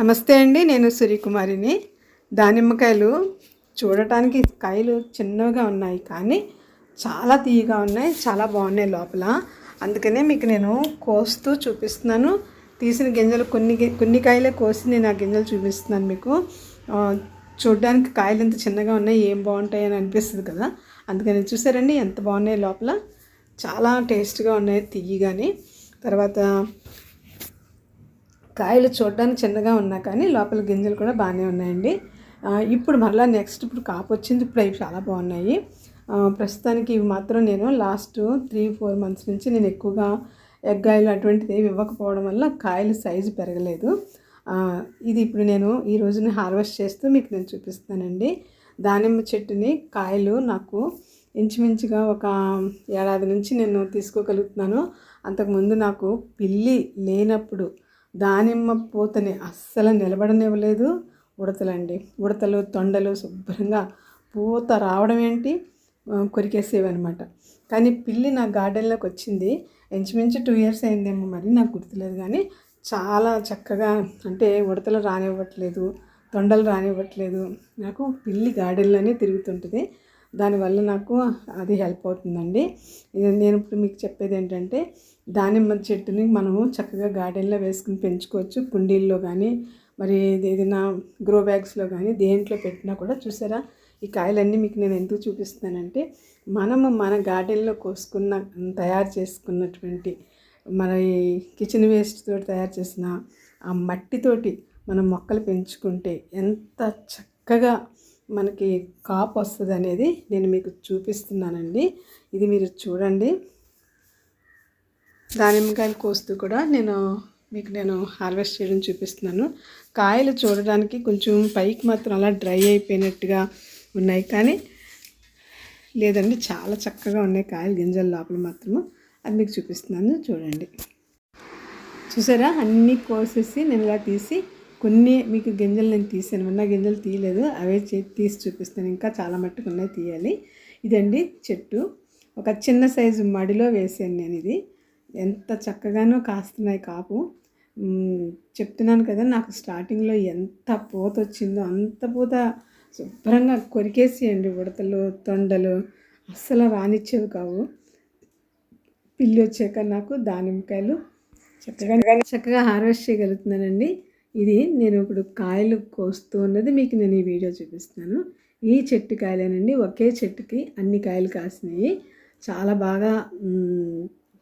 నమస్తే అండి నేను సూర్యకుమారిని. దానిమ్మకాయలు చూడటానికి కాయలు చిన్నగా ఉన్నాయి కానీ చాలా తీయగా ఉన్నాయి చాలా బాగున్నాయి లోపల. అందుకనే మీకు నేను కోస్తూ చూపిస్తున్నాను. తీసిన గింజలు కొన్ని కొన్ని కాయలే కోసి నేను ఆ గింజలు చూపిస్తున్నాను మీకు. చూడడానికి కాయలు ఎంత చిన్నగా ఉన్నాయి ఏం బాగుంటాయి అని అనిపిస్తుంది కదా. అందుకని చూసారండి ఎంత బాగున్నాయి లోపల. చాలా టేస్ట్గా ఉన్నాయి తీయగాని. తర్వాత కాయలు చూడడానికి చిన్నగా ఉన్నా కానీ లోపల గింజలు కూడా బాగానే ఉన్నాయండి. ఇప్పుడు మరలా నెక్స్ట్ ఇప్పుడు కాపు వచ్చింది. ఇప్పుడు అవి చాలా బాగున్నాయి. ప్రస్తుతానికి ఇవి మాత్రం నేను లాస్ట్ త్రీ ఫోర్ మంత్స్ నుంచి నేను ఎక్కువగా ఎగ్గాయలు అటువంటిది ఏవి ఇవ్వకపోవడం వల్ల కాయలు సైజు పెరగలేదు. ఇది ఇప్పుడు నేను ఈ రోజున హార్వెస్ట్ చేస్తూ మీకు నేను చూపిస్తానండి. దానిమ్మ చెట్టుని కాయలు నాకు ఇంచుమించుగా ఒక ఏడాది నుంచి నేను తీసుకోగలుగుతున్నాను. అంతకుముందు నాకు పిల్లి లేనప్పుడు దానిమ్మ పూతని అస్సలు నిలబడనివ్వలేదు. ఉడతలండి. ఉడతలు తొండలు శుభ్రంగా పూత రావడం ఏంటి? కొరికేసేవన్నమాట. కొరికేసేవి అనమాట కానీ పిల్లి నా గార్డెన్లోకి వచ్చింది. ఇంచుమించు టూ ఇయర్స్ అయిందేమో మరి నాకు గుర్తులేదు కానీ చాలా చక్కగా అంటే ఉడతలు రానివ్వట్లేదు తొండలు రానివ్వట్లేదు. నాకు పిల్లి గార్డెన్లోనే తిరుగుతుంటుంది. దానివల్ల నాకు అది హెల్ప్ అవుతుందండి. నేను ఇప్పుడు మీకు చెప్పేది ఏంటంటే దానిమ్మ చెట్టుని మనము చక్కగా గార్డెన్లో వేసుకుని పెంచుకోవచ్చు. కుండీల్లో కానీ మరి ఏదైనా గ్రో బ్యాగ్స్లో కానీ దేంట్లో పెట్టినా కూడా చూసారా? ఈ కాయలన్నీ మీకు నేను ఎందుకు చూపిస్తున్నానంటే మనము మన గార్డెన్లో కోసుకున్న తయారు చేసుకున్నటువంటి మన కిచెన్ వేస్ట్ తోటి తయారు చేసిన ఆ మట్టితోటి మనం మొక్కలు పెంచుకుంటే ఎంత చక్కగా మనకి కాపు వస్తుంది అనేది నేను మీకు చూపిస్తున్నానండి. ఇది మీరు చూడండి. దానిమ్మకాయలు కోస్తూ కూడా నేను మీకు నేను హార్వెస్ట్ చేయడం చూపిస్తున్నాను. కాయలు చూడడానికి కొంచెం పైకి మాత్రం అలా డ్రై అయిపోయినట్టుగా ఉన్నాయి. కానీ లేదండి చాలా చక్కగా ఉన్నాయి కాయలు గింజల లోపల మాత్రము. అది మీకు చూపిస్తున్నాను చూడండి. చూసారా? అన్నీ కోసేసి నేను ఇలా తీసి కొన్ని మీకు గింజలు నేను తీసాను. ఉన్న గింజలు తీయలేదు. అవే చే- తీసి చూపిస్తాను ఇంకా చాలా మట్టుకు ఉన్నాయి తీయాలి. ఇదండి చెట్టు. ఒక చిన్న సైజు మడిలో వేసాను నేను ఇది. ఎంత చక్కగానో కాస్తున్నాయి కాపు. చెప్తున్నాను కదా నాకు స్టార్టింగ్లో ఎంత పూత వచ్చిందో అంత పూత శుభ్రంగా కొరికేసేయండి ఉడతలు తొండలు. అస్సలు రానిచ్చేవి కావు. పిల్లి వచ్చాక నాకు దానిమ్మకాయలు చక్కగా చక్కగా హార్వెస్ట్ చేయగలుగుతున్నానండి. ఇది నేను ఇప్పుడు కాయలు కోస్తూ ఉన్నది మీకు నేను ఈ వీడియో చూపిస్తున్నాను. ఈ చెట్టు కాయలేనండి ఒకే చెట్టుకి అన్ని కాయలు కాసినాయి. చాలా బాగా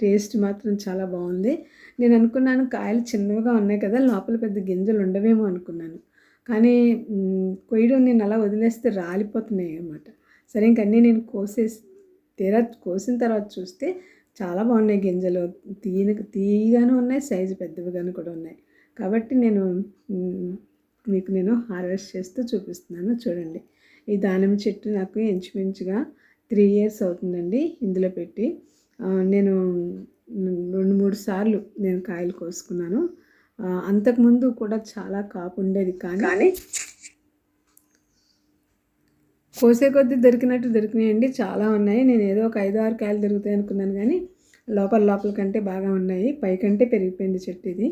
టేస్ట్ మాత్రం చాలా బాగుంది. నేను అనుకున్నాను కాయలు చిన్నవిగా ఉన్నాయి కదా లోపల పెద్ద గింజలు ఉండవేమో అనుకున్నాను. కానీ కొయ్యడం నేను అలా వదిలేస్తే రాలిపోతున్నాయి అన్నమాట. సరే ఇంకన్నీ నేను కోసేసి తీరా కోసిన తర్వాత చూస్తే చాలా బాగున్నాయి గింజలు. తీయన తీయగాను ఉన్నాయి సైజు పెద్దవిగాను కూడా ఉన్నాయి. కాబట్టి నేను మీకు నేను హార్వెస్ట్ చేస్తూ చూపిస్తున్నాను. చూడండి. ఈ దానిమ్మ చెట్టు నాకు ఇంచుమించుగా త్రీ ఇయర్స్ అవుతుందండి ఇందులో పెట్టి. నేను రెండు మూడు సార్లు నేను కాయలు కోసుకున్నాను. అంతకుముందు కూడా చాలా కాపు ఉండేది కానీ కానీ కోసే కొద్దీ దొరికినట్టు దొరికినాయండి. చాలా ఉన్నాయి. నేను ఏదో ఒక ఐదు ఆరు కాయలు దొరుకుతాయి అనుకున్నాను కానీ లోపల లోపల కంటే బాగా ఉన్నాయి. పైకంటే పెరిగిపోయింది చెట్టు ఇది.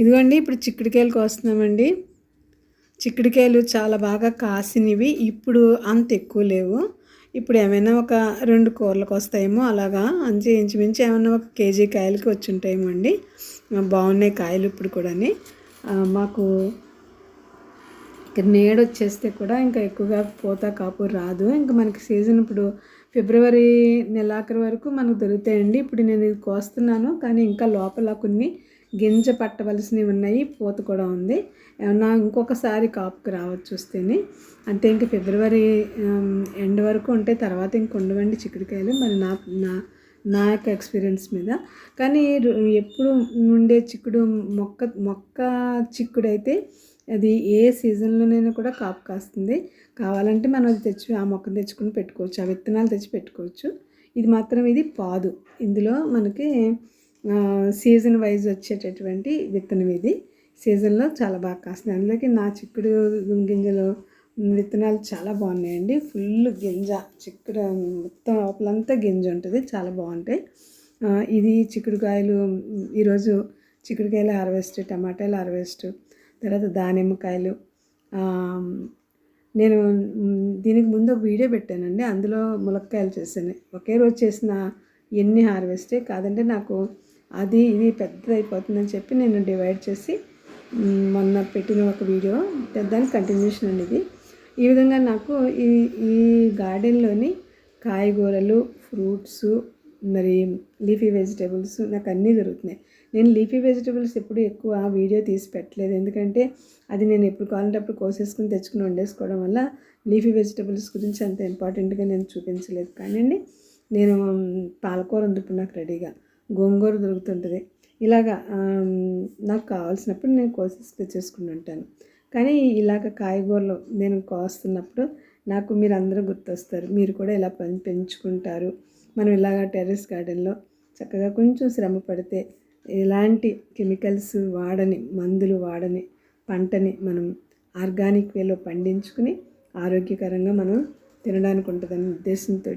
ఇదిగోండి ఇప్పుడు చిక్కుడుకాయలు కోస్తున్నామండి చిక్కుడుకాయలు చాలా బాగా కాసినవి ఇప్పుడు అంత ఎక్కువ లేవు. ఇప్పుడు ఏమైనా ఒక రెండు కూరలకు వస్తాయేమో అలాగా అంచి ఇంచుమించు ఏమైనా ఒక కేజీ కాయలకి వచ్చి ఉంటాయేమో అండి బాగున్నాయి కాయలు ఇప్పుడు కూడాని. మాకు ఇక్కడ నీడ వచ్చేస్తే కూడా ఇంకా ఎక్కువగా పూత కాపు రాదు. ఇంకా మనకి సీజన్ ఇప్పుడు ఫిబ్రవరి నెలాఖరు వరకు మనకు దొరుకుతాయండి. ఇప్పుడు నేను ఇది కోస్తున్నాను కానీ ఇంకా లోపల కొన్ని గింజ పట్టవలసినవి ఉన్నాయి పూత కూడా ఉంది. ఏమన్నా ఇంకొకసారి కాపుకి రావచ్చు వస్తేనే. అంటే ఇంక ఫిబ్రవరి ఎండ్ వరకు ఉంటే తర్వాత ఇంక ఉండవండి చిక్కుడుకాయలు మరి నా నా నా యొక్క ఎక్స్పీరియన్స్ మీద. కానీ ఎప్పుడు ఉండే చిక్కుడు మొక్క మొక్క చిక్కుడు అయితే అది ఏ సీజన్లోనైనా కూడా కాపు కాస్తుంది. కావాలంటే మనం అది తెచ్చి ఆ మొక్కను తెచ్చుకుని పెట్టుకోవచ్చు ఆ విత్తనాలు తెచ్చి పెట్టుకోవచ్చు. ఇది మాత్రం ఇది పాదు. ఇందులో మనకి సీజన్ వైజ్ వచ్చేటటువంటి విత్తనం ఇది. సీజన్లో చాలా బాగా కాస్తుంది అందులోకి నా చిక్కుడు గింజలు విత్తనాలు చాలా బాగున్నాయండి. ఫుల్ గింజ చిక్కుడు మొత్తం లోపలంతా గింజ ఉంటుంది. చాలా బాగుంటాయి. ఇది చిక్కుడుకాయలు ఈరోజు చిక్కుడుకాయలు హార్వెస్ట్ టమాటాలు హార్వెస్ట్ తర్వాత దానిమ్మకాయలు. నేను దీనికి ముందు ఒక వీడియో పెట్టానండి. అందులో ములక్కాయలు చేశాను. ఒకే రోజు చేసిన ఎన్ని హార్వెస్టే కాదంటే నాకు అది ఇది పెద్దదైపోతుందని చెప్పి నేను డివైడ్ చేసి మొన్న పెట్టిన ఒక వీడియో దానికి కంటిన్యూషన్ అండి ఇది. ఈ విధంగా నాకు ఈ ఈ గార్డెన్లోని కాయగూరలు ఫ్రూట్స్ మరి లీఫీ వెజిటేబుల్స్ నాకు అన్నీ దొరుకుతున్నాయి. నేను లీఫీ వెజిటేబుల్స్ ఎప్పుడు ఎక్కువ వీడియో తీసి పెట్టలేదు. ఎందుకంటే అది నేను ఎప్పుడు కావాలంటే అప్పుడు కోసేసుకుని తెచ్చుకుని వండేసుకోవడం వల్ల లీఫీ వెజిటేబుల్స్ గురించి అంత ఇంపార్టెంట్గా నేను చూపించలేదు. కానీ నేను పాలకూర ఉంది ఇప్పుడు నాకు రెడీగా గోంగూర దొరుకుతుంటుంది. ఇలాగా నాకు కావాల్సినప్పుడు నేను కోసేసి తెచ్చేసుకుని ఉంటాను కానీ ఇలాగ కాయగూరలు నేను కోస్తున్నప్పుడు నాకు మీరు అందరూ గుర్తొస్తారు. మీరు కూడా ఇలా పెం- పెంచుకుంటారు. మనం ఇలాగ టెర్రస్ గార్డెన్లో చక్కగా కొంచెం శ్రమ పడితే ఎలాంటి కెమికల్స్ వాడని మందులు వాడని పంటని మనం ఆర్గానిక్ వేలో పండించుకుని ఆరోగ్యకరంగా మనం తినడానికి ఉంటుందనే ఉద్దేశంతో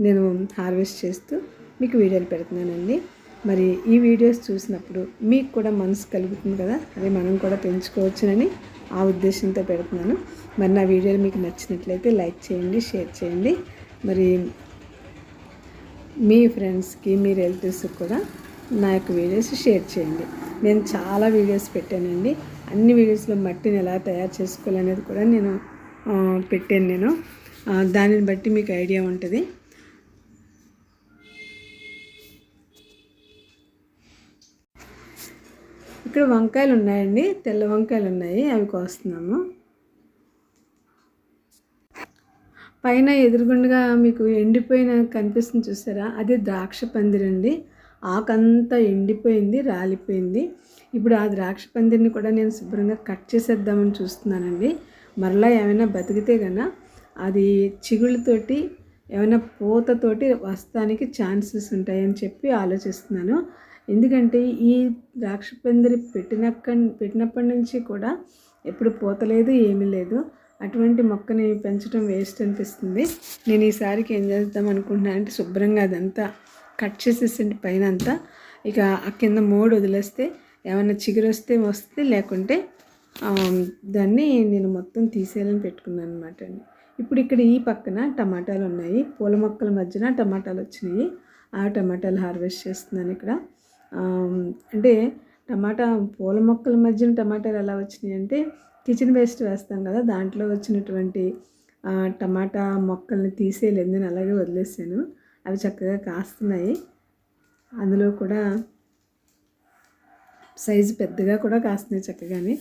నేను హార్వెస్ట్ చేస్తూ మీకు వీడియోలు పెడుతున్నానండి. మరి ఈ వీడియోస్ చూసినప్పుడు మీకు కూడా మనసు కలుగుతుంది కదా? అదే మనం కూడా పెంచుకోవచ్చునని ఆ ఉద్దేశంతో పెడుతున్నాను. మరి నా వీడియోలు మీకు నచ్చినట్లయితే లైక్ చేయండి షేర్ చేయండి. మరి మీ ఫ్రెండ్స్కి మీ రిలేటివ్స్కి కూడా నా యొక్క వీడియోస్ షేర్ చేయండి. నేను చాలా వీడియోస్ పెట్టానండి. అన్ని వీడియోస్లో మట్టిని ఎలా తయారు చేసుకోవాలనేది కూడా నేను పెట్టాను నేను. దానిని బట్టి మీకు ఐడియా ఉంటుంది. ఇక్కడ వంకాయలు ఉన్నాయండి. తెల్ల వంకాయలు ఉన్నాయి. అవి కోస్తున్నాము. పైన ఎదురుగుండగా మీకు ఎండిపోయిన కనిపిస్తుంది చూసారా? అది ద్రాక్ష పందిరండి. ఆకంతా ఎండిపోయింది రాలిపోయింది. ఇప్పుడు ఆ ద్రాక్ష పందిరిని కూడా నేను శుభ్రంగా కట్ చేసేద్దామని చూస్తున్నానండి. మరలా ఏమైనా బతికితే కన్నా అది చిగుళ్ళతోటి ఏమైనా పూతతోటి వస్తానికి ఛాన్సెస్ ఉంటాయని చెప్పి ఆలోచిస్తున్నాను. ఎందుకంటే ఈ ద్రాక్ష పందిరి పెట్టినక్క పెట్టినప్పటి నుంచి కూడా ఎప్పుడు పూతలేదు ఏమీ లేదు. అటువంటి మొక్కని పెంచడం వేస్ట్ అనిపిస్తుంది. నేను ఈసారికి ఏం చేద్దాం అనుకుంటున్నాను అంటే శుభ్రంగా అదంతా కట్ చేసేసండి పైన అంతా ఇక ఆ కింద మోడు వదిలేస్తే ఏమైనా చిగురు వస్తే వస్తే లేకుంటే దాన్ని నేను మొత్తం తీసేయాలని పెట్టుకున్నాను అనమాట అండి. ఇప్పుడు ఇక్కడ ఈ పక్కన టమాటాలు ఉన్నాయి. పూల మొక్కల మధ్యన టమాటాలు వచ్చినాయి. ఆ టమాటాలు హార్వెస్ట్ చేస్తున్నాను ఇక్కడ. అంటే టమాటా పూల మొక్కల మధ్యన టమాటాలు ఎలా వచ్చినాయి అంటే కిచెన్ వేస్ట్ వేస్తాం కదా దాంట్లో వచ్చినటువంటి టమాటా మొక్కల్ని తీసేయలేదు నేను అలాగే వదిలేసాను. అవి చక్కగా కాస్తున్నాయి. అందులో కూడా సైజు పెద్దగా కూడా కాస్తున్నాయి చక్కగానే.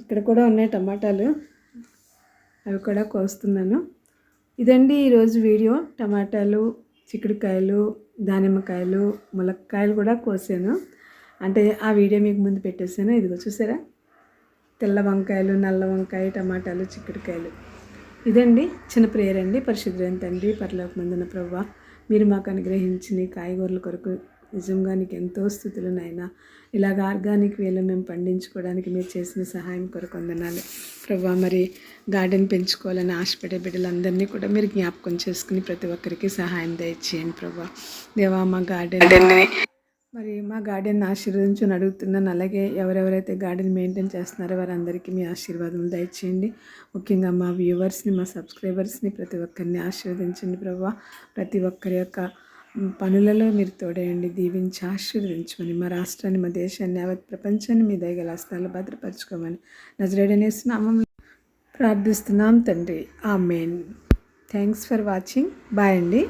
ఇక్కడ కూడా ఉన్నాయి టమాటాలు. అవి కూడా కోస్తున్నాను. ఇదండి ఈరోజు వీడియో. టమాటాలు చిక్కుడుకాయలు దానిమ్మకాయలు ములక్కాయలు కూడా కోసాను. అంటే ఆ వీడియో మీకు ముందు పెట్టేశాను. ఇదిగో చూసారా? తెల్ల వంకాయలు నల్ల వంకాయ టమాటాలు చిక్కుడుకాయలు. ఇదండి చిన్న ప్రేయర్ అండి. పరిశుద్ధమైన తండ్రి పరలోక ప్రవ్వ. మీరు మాకు అనుగ్రహించిన కాయగూరల కొరకు నిజంగా నీకు ఎంతో స్థుతులు నాయన. ఇలాగ ఆర్గానిక్ వేలో మేము పండించుకోవడానికి మీరు చేసిన సహాయం కొరకు వందనాలు. ప్రభా మరి గార్డెన్ పెంచుకోవాలని ఆశపడే బిడ్డలందరినీ కూడా మీరు జ్ఞాపకం చేసుకుని ప్రతి ఒక్కరికి సహాయం దయచేయండి ప్రభా. దేవా మా గార్డెన్ మరి మా గార్డెన్ ఆశీర్వదించని అడుగుతున్నాను. అలాగే ఎవరెవరైతే గార్డెన్ మెయింటైన్ చేస్తున్నారో వారందరికీ మీ ఆశీర్వాదం దయచేయండి. ముఖ్యంగా మా వ్యూవర్స్ని మా సబ్స్క్రైబర్స్ని ప్రతి ఒక్కరిని ఆశీర్వదించండి ప్రభా. ప్రతి ఒక్కరి యొక్క పనులలో మీరు తోడేయండి దీవించి ఆశీర్వదించమని. మా రాష్ట్రాన్ని మా దేశాన్ని యావత్ ప్రపంచాన్ని మీ దయగల హస్తాలు భద్రపరచుకోమని. నజరేడనేసి ప్రార్థిస్తున్నాం తండ్రి. Amen thanks for watching. Bye అండి.